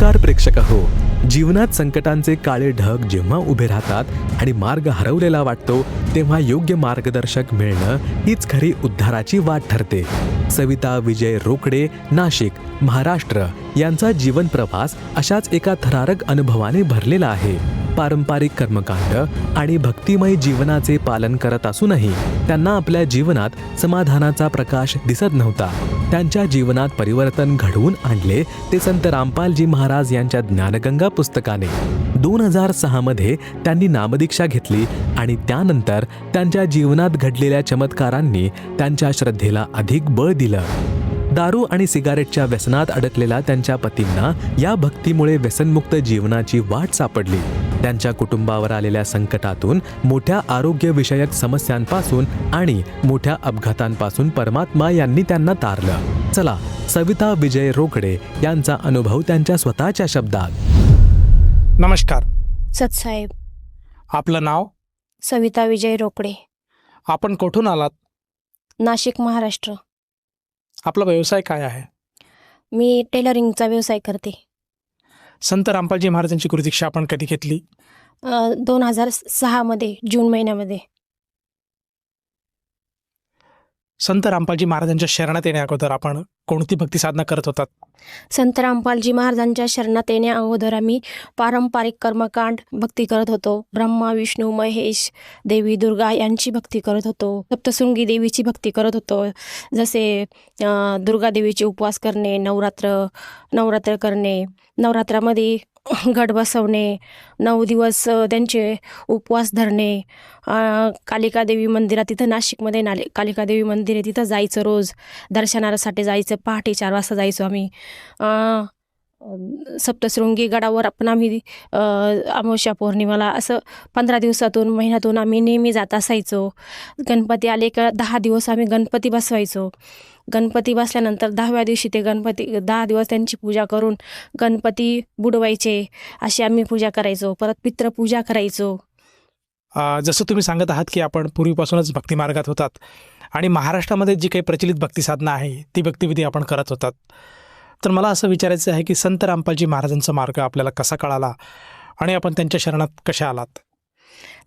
नमस्कार प्रेक्षक हो जीवनात संकटांचे काळे ढग जेव्हा उभे राहतात आणि मार्ग हरवलेला वाटतो तेव्हा योग्य मार्गदर्शक मिळणं हीच खरी उद्धाराची वाट ठरते. सविता विजय रोकडे नाशिक महाराष्ट्र यांचा जीवन प्रवास अशाच एका थरारक अनुभवाने भरलेला आहे. पारंपरिक कर्मकांड आणि भक्तिमय जीवनाचे पालन करत असूनही त्यांना आपल्या जीवनात समाधानाचा प्रकाश दिसत नव्हता. त्यांच्या जीवनात परिवर्तन घडवून आणले ते संत रामपालजी महाराज यांच्या ज्ञानगंगा पुस्तकाने. दोन हजार सहामध्ये त्यांनी नामदीक्षा घेतली आणि त्यानंतर त्यांच्या जीवनात घडलेल्या चमत्कारांनी त्यांच्या श्रद्धेला अधिक बळ दिलं. दारू आणि सिगारेटच्या व्यसनात अडकलेल्या त्यांच्या पतींना या भक्तीमुळे व्यसनमुक्त जीवनाची वाट सापडली. त्यांच्या कुटुंबावर आलेल्या संकटातून मोठ्या आरोग्यविषयक समस्यांपासून आणि मोठ्या अपघातांपासून परमात्मा यांनी त्यांना तारलं. चला सविता विजय रोकडे यांचा अनुभव त्यांच्या स्वतःच्या शब्दात. नमस्कार. सतसाहेब. आपलं नाव? सविता विजय रोकडे. आपण कुठून आलात? नाशिक महाराष्ट्र. आपला व्यवसाय काय आहे? मी टेलरिंगचा व्यवसाय करते. संत रामपालजी महाराजांची गुरुदीक्षा आपण कधी घेतली? दोन हजार सहामध्ये जून महिन्यामध्ये. संत रामपालजी महाराजांच्या शरणात येण्या अगोदर आपण कोणती भक्ती साधना करत होतात? संत रामपालजी महाराजांच्या शरणात येण्या अगोदर आम्ही पारंपरिक कर्मकांड भक्ती करत होतो. ब्रह्मा विष्णू महेश देवी दुर्गा यांची भक्ती करत होतो. सप्तशृंगी देवीची भक्ती करत होतो. जसे दुर्गा देवीचे उपवास करणे नवरात्र नवरात्र करणे नवरात्रामध्ये घट बसवणे नऊ दिवस त्यांचे उपवास धरणे. कालिकादेवी कालिका देवी मंदिरात तिथं नाशिकमध्ये नाले कालिका देवी मंदिर आहे तिथं जायचं रोज. दर्शनासाठी जायचं पहाटे चार वाजता जायचो आम्ही. सप्तशृंगी गडावर आपण आम्ही अमावस्या पौर्णिमाला असं पंधरा दिवसातून महिन्यातून आम्ही नेहमी जात असायचो. गणपती आले का दहा दिवस आम्ही गणपती बसवायचो. गणपती बसल्यानंतर दहाव्या दिवशी ते गणपती दहा दिवस त्यांची पूजा करून गणपती बुडवायचे अशी आम्ही पूजा करायचो. परत पित्रपूजा करायचो. जसं तुम्ही सांगत आहात की आपण पूर्वीपासूनच भक्ती मार्गात होतात आणि महाराष्ट्रामध्ये जी काही प्रचलित भक्ती साधना आहे ती भक्तिविधी आपण करत होतात. तर मला असं विचारायचं आहे की संत रामपालजी महाराजांचा मार्ग आपल्याला कसा कळाला? आणि आपण त्यांच्या शरणात कशा आलात?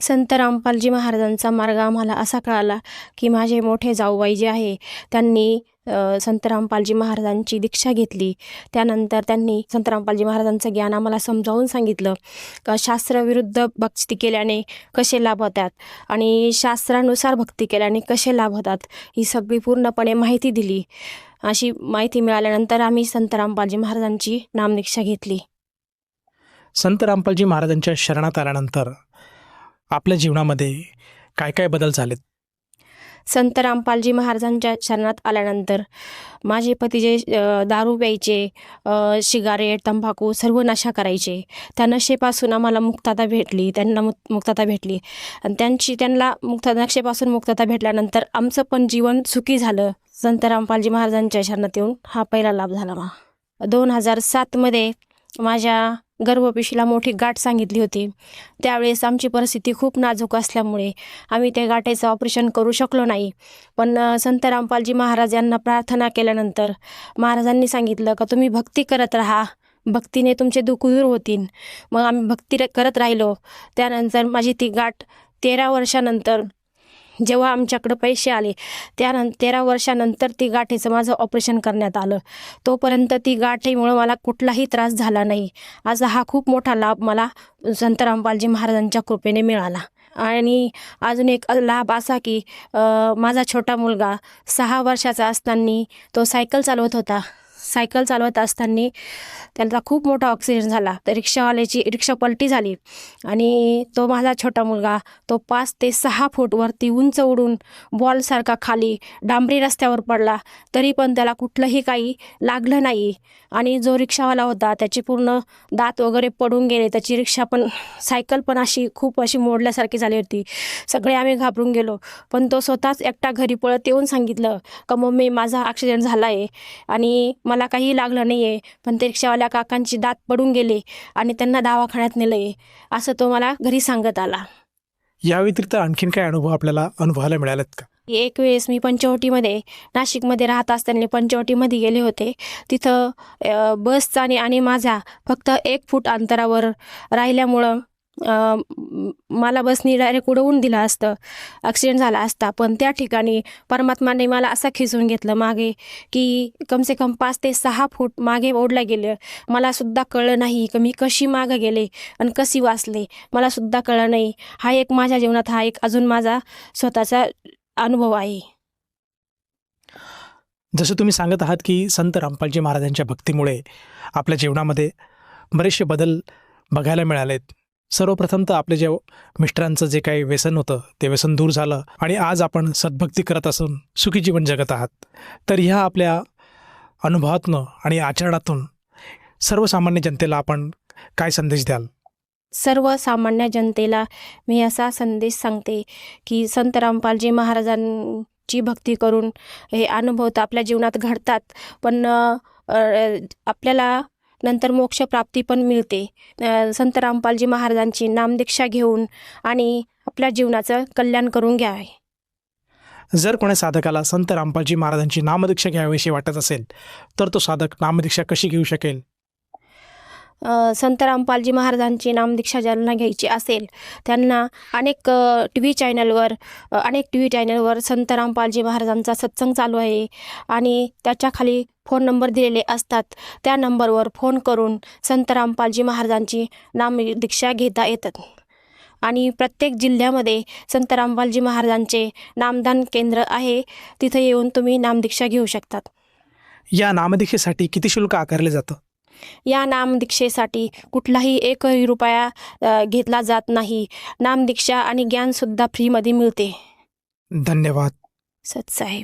संत रामपालजी महाराजांचा मार्ग आम्हाला असा कळाला की माझे मोठे जाऊबाई जे आहे त्यांनी संत रामपालजी महाराजांची दीक्षा घेतली. त्यानंतर त्यांनी संत रामपालजी महाराजांचं ज्ञान आम्हाला समजावून सांगितलं. का शास्त्राविरुद्ध भक्ती केल्याने कसे लाभ होतात आणि शास्त्रानुसार भक्ती केल्याने कसे लाभ होतात ही सगळी पूर्णपणे माहिती दिली. अशी माहिती मिळाल्यानंतर आम्ही संत रामपालजी महाराजांची नामदीक्षा घेतली. संत रामपालजी महाराजांच्या शरणात आल्यानंतर आपल्या जीवनामध्ये काय काय बदल झालेत? संत रामपालजी महाराजांच्या शरणात आल्यानंतर माझे पती जे दारू प्यायचे शिगारेट तंबाखू सर्व नशा करायचे. त्या नशेपासून आम्हाला मुक्तता भेटली त्यांना मुक्तता भेटली. आणि त्यांची त्यांना मुक्त नशेपासून मुक्तता भेटल्यानंतर आमचं पण जीवन सुखी झालं. संत रामपालजी महाराजांच्या शरणात येऊन हा पहिला लाभ झाला मा. दोन हजार सातमध्ये माझ्या गर्भपिशीला मोठी गाठ सांगितली होती. त्यावेळेस आमची परिस्थिती खूप नाजूक असल्यामुळे आम्ही त्या गाठीचं ऑपरेशन करू शकलो नाही. पण संत रामपालजी महाराज यांना प्रार्थना केल्यानंतर महाराजांनी सांगितलं का तुम्ही भक्ती करत राहा. भक्तीने तुमचे दुःख दूर होतील. मग आम्ही भक्ती करत राहिलो. त्यानंतर माझी ती गाठ तेरा वर्षानंतर जेव्हा आमच्याकडं पैसे आले त्यानं तेरा वर्षानंतर ती गाठीचं माझं ऑपरेशन करण्यात आलं. तोपर्यंत ती गाठीमुळं मला कुठलाही त्रास झाला नाही. असा हा खूप मोठा लाभ मला संत रामपालजी महाराजांच्या कृपेने मिळाला. आणि अजून एक लाभ असा की माझा छोटा मुलगा सहा वर्षाचा असताना तो सायकल चालवत होता. सायकल चालवत असताना त्यांचा खूप मोठा ऑक्सिजन झाला. तर रिक्षावाल्याची रिक्षा पलटी झाली आणि तो माझा छोटा मुलगा तो पाच ते सहा फूटवरती उंच उडून बॉलसारखा खाली डांबरी रस्त्यावर पडला. तरी पण त्याला कुठलंही काही लागलं नाही. आणि जो रिक्षावाला होता त्याची पूर्ण दात वगैरे पडून गेले. त्याची रिक्षा पण सायकल पण अशी खूप अशी मोडल्यासारखी झाली होती. सगळे आम्ही घाबरून गेलो. पण तो स्वतःच एकटा घरी पळत येऊन सांगितलं का मम्मी माझा ॲक्सिडेंट झाला आहे आणि मला काही लागलं नाही आहे पण ते रिक्षावाल्या काकांची दात पडून गेले आणि त्यांना दवाखान्यात नेलं आहे असं तो मला घरी सांगत आला. या व्यतिरिक्त आणखीन काय अनुभव आपल्याला अनुभवायला मिळालेत का? एक वेळेस मी पंचवटीमध्ये नाशिकमध्ये राहत असताना पंचवटीमध्ये गेले होते. तिथं बसचा आणि आणि माझा फक्त एक फूट अंतरावर राहिल्यामुळं मला बसनी डायरेक्ट उडवून दिलं असतं. ॲक्सिडेंट झाला असता. पण त्या ठिकाणी परमात्माने मला असं खिचून घेतलं मागे की कमसे कम पाच ते सहा फूट मागे ओढलं गेलं. मलासुद्धा कळलं नाही की मी कशी मागं गेले आणि कशी वाचले. मलासुद्धा कळलं नाही. हा एक माझ्या जीवनात हा एक अजून माझा स्वतःचा अनुभव आहे. जसं तुम्ही सांगत आहात की संत रामपालजी महाराजांच्या भक्तीमुळे आपल्या जीवनामध्ये बरेचसे बदल बघायला मिळालेत. सर्वप्रथम तर आपल्या जे मिस्टरांचं जे काही व्यसन होतं ते व्यसन दूर झालं आणि आज आपण सद्भक्ती करत असून सुखी जीवन जगत आहात. तर ह्या आपल्या अनुभवातून आणि आचरणातून सर्वसामान्य जनतेला आपण काय संदेश द्याल? सर्वसामान्य जनतेला मी असा संदेश सांगते की संत रामपालजी महाराजांची भक्ती करून हे अनुभव तर आपल्या जीवनात घडतात. पण आपल्याला नंतर मोक्षप्राप्ती पण मिळते. संत रामपालजी महाराजांची नामदीक्षा घेऊन आणि आपल्या जीवनाचं कल्याण करून घ्यावे जर कोणी साधकाला संत रामपालजी महाराजांची नामदीक्षा घ्यावीशी वाटत असेल तर तो साधक नामदीक्षा कशी घेऊ शकेल? संत रामपालजी महाराजांची नामदीक्षा ज्यांना घ्यायची असेल त्यांना अनेक टी व्ही चॅनलवर अनेक टी व्ही चॅनलवर संत रामपालजी महाराजांचा सत्संग चालू आहे आणि त्याच्याखाली फोन नंबर दिलेले असतात. त्या नंबरवर फोन करून संत रामपालजी महाराजांची नामदीक्षा घेता येतात. आणि प्रत्येक जिल्ह्यामध्ये संत रामपालजी महाराजांचे नामदान केंद्र आहे. तिथे येऊन तुम्ही नामदीक्षा घेऊ शकतात. या नामदीक्षेसाठी किती शुल्क आकारले जातं? या नामदीक्षेसाठी कुठलाही एकही रुपया घेतला जात नाही. नामदीक्षा आणि ज्ञानसुद्धा फ्रीमध्ये मिळते. धन्यवाद. सतसाहेब